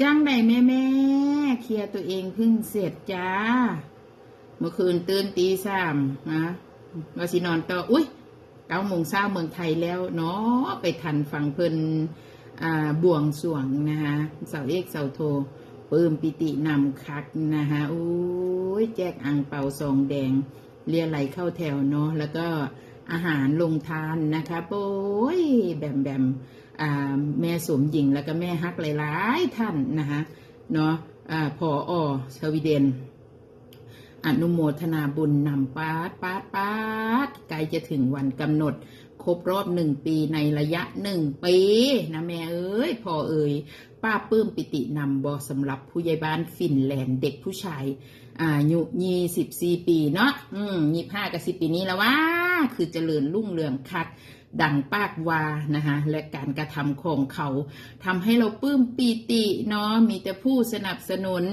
จ้างไหนแม่แม่เคลียร์ตัวเองเพิ่งเสร็จจ้า เมื่อคืนตื่นตีสามนะมาสินอนต่ออุ้ยเก้าโมงเช้าเมืองไทยแล้วเนาะไปทันฟังเพิ่นอ่าบวงสวงนะคะเสาเอกเสาโทปื้มปิตินำคักนะคะโอ้ยแจกอังเป่าซองแดงเรียไหลเข้าแถวเนาะแล้วก็ อาหารลงทานนะคะโอ้ยแบมแบมแม่สมหญิงแล้วก็แม่ฮักหลายๆท่านนะคะเนาะอ่าพออสวีเดน อนุโมทนาบุญนำปาดปาดปาดใกล้จะถึงวันกำหนด ครบรอบหนึ่งปีในระยะหนึ่งปีนะแม่เอ้ยพ่อเอ้ยป้าปื้มปิตินำบอสำหรับผู้ใหญ่บ้านฟินแลนด์เด็กผู้ชายอายุยี่สิบสี่ปีเนาะอืมยี่ห้ากับสิบปีนี้แล้วว่าคือเจริญรุ่งเรืองคักดังปากวานะคะและการกระทำของเขาทำให้เราปลื้มปีติเนาะมีแต่ผู้สนับสนุน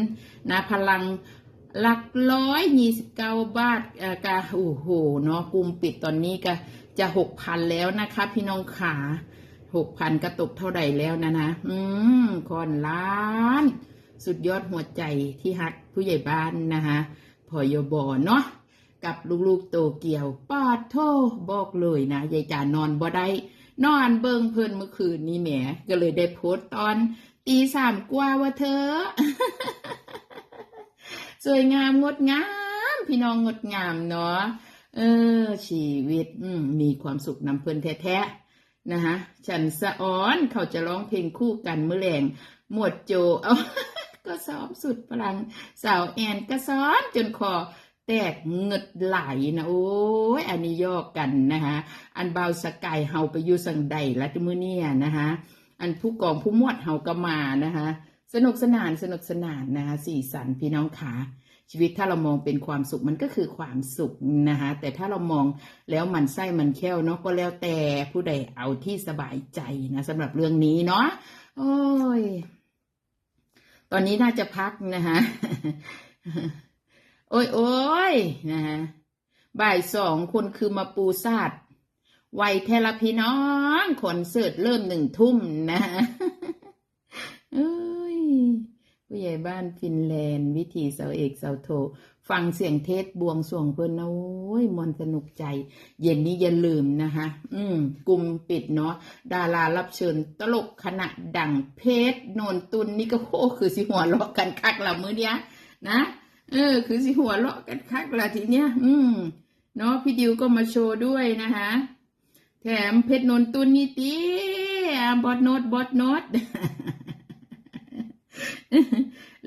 นะพลังหลักร้อยยี่สิบเก้าบาทอ่อกะโอ้โหเนาะกลุ่มปิดตอนนี้ก็ จะหกพันแล้วนะคะ พี่น้องขาหกพันก็ตกเท่าไหร่แล้วนะนะ อืมคอนล้าน สุดยอดหัวใจที่ฮักผู้ใหญ่บ้านนะคะพอยบอเนาะกับลูกๆโตเกียวปาดโทบอกเลยนะยายจานอนบ่ได้ นอนเบิงเพลินเมื่อคืนนี้แหมก็เลยได้โพสต์ตอนตีสามกว่าว่าเธอ สวยงามงดงาม พี่น้องงดงามเนาะ เออ ชีวิตมมีความสุขนำเพลินแท้ๆนะคะฉันสะอ้อนเขาจะร้องเพลงคู่กันเมื่อแรงหมวดโจเอาก็ซ้อมสุดพลังสาวแอนก็ซ้อนจนคอแตกเงึดไหลนะโอ้ยอันนี้ยอกกันนะคะอันเบาสกายเฮาไปอยู่สังใดละจมือเนี่ยนะคะอันผู้กองผู้หมวดเฮาก็มานะคะ สนุกสนานสนุกสนานนะคะสีสันพี่น้องขาชีวิตถ้าเรามองเป็นความสุขมันก็คือความสุขนะคะแต่ถ้าเรามองแล้วมันไส้มันแค่วเนาะก็แล้วแต่ผู้ใดเอาที่สบายใจนะสำหรับเรื่องนี้เนาะโอ้ย ตอนนี้น่าจะพักนะคะโอ้ยโอ้ยนะคะบ่ายสองคนคือมาปูซาดไวยแทละพี่น้องคนเสิร์ตเริ่มหนึ่งทุ่มนะ ใหญ่บ้านฟินแลนด์ วิธีเสาเอกเสาโท ฟังเสียงเทศบวงสวงเพิ่นนะโอ้ยมวนสนุกใจ เย็นนี้อย่าลืมนะคะ อืมกลุ่มปิดเนาะดารารับเชิญตลกคณะดังเพชรโนนตุนนี่ก็โอ้คือสิหัวเราะกันคักละมือเนี้ยนะเออ คือสิหัวเราะกันคักละทีเนี้ยอืมเนาะพี่ดิวก็มาโชว์ด้วยนะคะแถมเพชรโนนตุนนี่ตีบอดโนดบอดโนด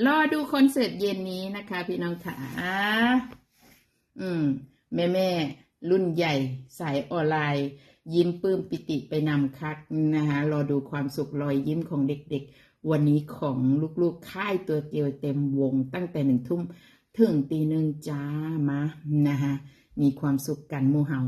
รอดูคอนเสิร์ตเย็นนี้นะคะ พี่น้องขาอืม แม่แม่รุ่นใหญ่ สายออนไลน์ ยิ้มปลื้มปิติไปนำคักนะคะรอดูความสุขรอยยิ้มของเด็กๆ วันนี้ของลูกๆ ค่ายตัวเตียวเต็มวง ตั้งแต่หนึ่งทุ่มถึงตีหนึ่งจ้ามานะคะมีความสุขกันมูเฮา